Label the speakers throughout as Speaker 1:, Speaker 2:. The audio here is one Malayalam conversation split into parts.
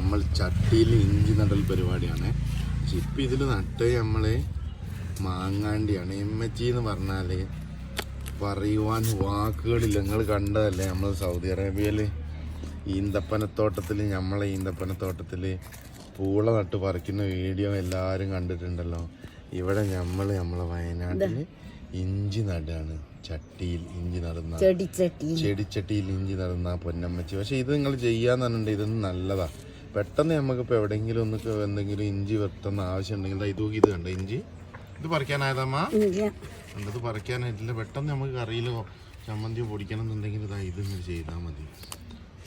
Speaker 1: നമ്മൾ ചട്ടിയിൽ ഇഞ്ചി നടൽ പരിപാടിയാണ്. പക്ഷെ ഇപ്പം ഇതിൽ നട്ട് നമ്മൾ മാങ്ങാണ്ടിയാണ്. എമ്മച്ചി എന്ന് പറഞ്ഞാൽ പറയുവാൻ വാക്കുകളില്ല. നിങ്ങൾ കണ്ടതല്ലേ നമ്മൾ സൗദി അറേബ്യയിൽ ഈന്തപ്പനത്തോട്ടത്തിൽ നമ്മളെ ഈന്തപ്പനത്തോട്ടത്തിൽ പൂള നട്ട് പറിക്കുന്ന വീഡിയോ എല്ലാവരും കണ്ടിട്ടുണ്ടല്ലോ. ഇവിടെ നമ്മൾ നമ്മളെ വയനാട്ടിൽ ഇഞ്ചി നടാണ്. ചട്ടിയിൽ ഇഞ്ചി നടുന്ന
Speaker 2: ചെടിച്ചട്ടി
Speaker 1: ചെടിച്ചട്ടിയിൽ ഇഞ്ചി നടുന്ന പൊന്നമ്മച്ചി. പക്ഷെ ഇത് നിങ്ങൾ ചെയ്യാന്ന് പറഞ്ഞിട്ടുണ്ടെങ്കിൽ ഇതൊന്നും നല്ലതാ. പെട്ടെന്ന് നമുക്കിപ്പോൾ എവിടെയെങ്കിലും ഒന്ന് എന്തെങ്കിലും ഇഞ്ചി വെട്ടുന്ന ആവശ്യം ഉണ്ടെങ്കിൽ ഇത് ഇത് കണ്ട? ഇഞ്ചി? ഇത് പറിക്കാനായതമ്മ
Speaker 2: ഇല്ല.
Speaker 1: ഇത് പറിക്കാനായിട്ടില്ല. പെട്ടെന്ന് നമുക്ക് കറിയിലോ ചമ്മന്തിയോ പൊടിക്കണം എന്നുണ്ടെങ്കിൽ ഇതാ ഇത് ചെയ്താൽ മതി.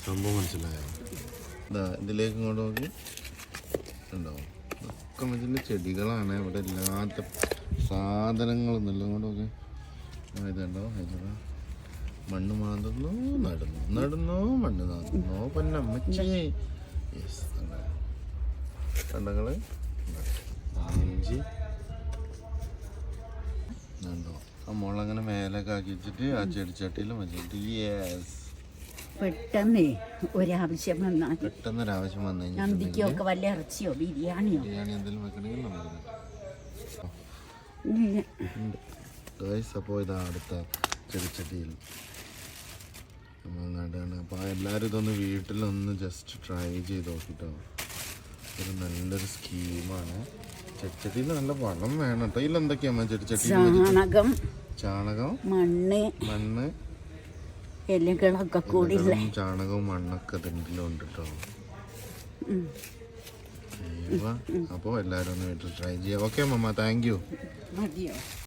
Speaker 1: സംഭവം മനസ്സിലായോ? ഇതാ ഇതിലേക്ക് ഇങ്ങോട്ട് നോക്കി. ഉണ്ടോ ഒക്കെ വെച്ചിട്ട് ചെടികളാണ്. ഇവിടെ ഇല്ലാത്ത സാധനങ്ങളൊന്നുമില്ല ഇങ്ങോട്ട് നോക്കി. ഇതുണ്ടോ ഇതാ മണ്ണ് മാന്തുന്നു നടന്നു. നടന്നു മണ്ണ് മാന്തുന്നു. പൊന്നമ്മച്ചി. യെസ് കണ്ടങ്ങൾ ഇഞ്ചി കണ്ടോ ആ മുളങ്ങനെ മേലൊക്കെ ആക്കി വെച്ചിട്ട് ആ ചെടിച്ചട്ടിയിലും വെച്ചിട്ട്. യെസ്
Speaker 2: പെട്ടെന്ന് ഒരാവശ്യം വന്നാൽ
Speaker 1: പെട്ടെന്ന് ഒരാവശ്യം വന്നു കഴിഞ്ഞാൽ
Speaker 2: നന്ദിക്കൊക്കെ വല്ല ഇറച്ചിയോ ബിരിയാണിയോ?
Speaker 1: ബിരിയാണി എന്തെങ്കിലും വെക്കണമെങ്കിൽ നമുക്ക് അപ്പോൾ ഇതാ അടുത്ത ചെടിച്ചട്ടിയിൽ. നടാണ് അപ്പോൾ എല്ലാവരും ഇതൊന്ന് വീട്ടിലൊന്ന് ജസ്റ്റ് ട്രൈ ചെയ്ത് നോക്കിട്ടോ. ഒരു നല്ലൊരു സ്കീമാണ്. ചെടിച്ചട്ടിയിൽ നല്ല വളം വേണം കേട്ടോ ഇതിലെന്തൊക്കെയാ ചെടിച്ചട്ടിയിൽ
Speaker 2: ചാണകം.
Speaker 1: ചാണകം?
Speaker 2: മണ്ണ്.
Speaker 1: മണ്ണ്?
Speaker 2: ഇലകളൊക്കെ കൂടി
Speaker 1: ചാണകവും മണ്ണൊക്കെ ഇതിലുണ്ട് കേട്ടോ. അപ്പോൾ എല്ലാവരും ഒന്ന് വീട്ടിൽ ട്രൈ ചെയ്യാം. ഓക്കെ മമ്മ താങ്ക് യു
Speaker 2: മതിയോ?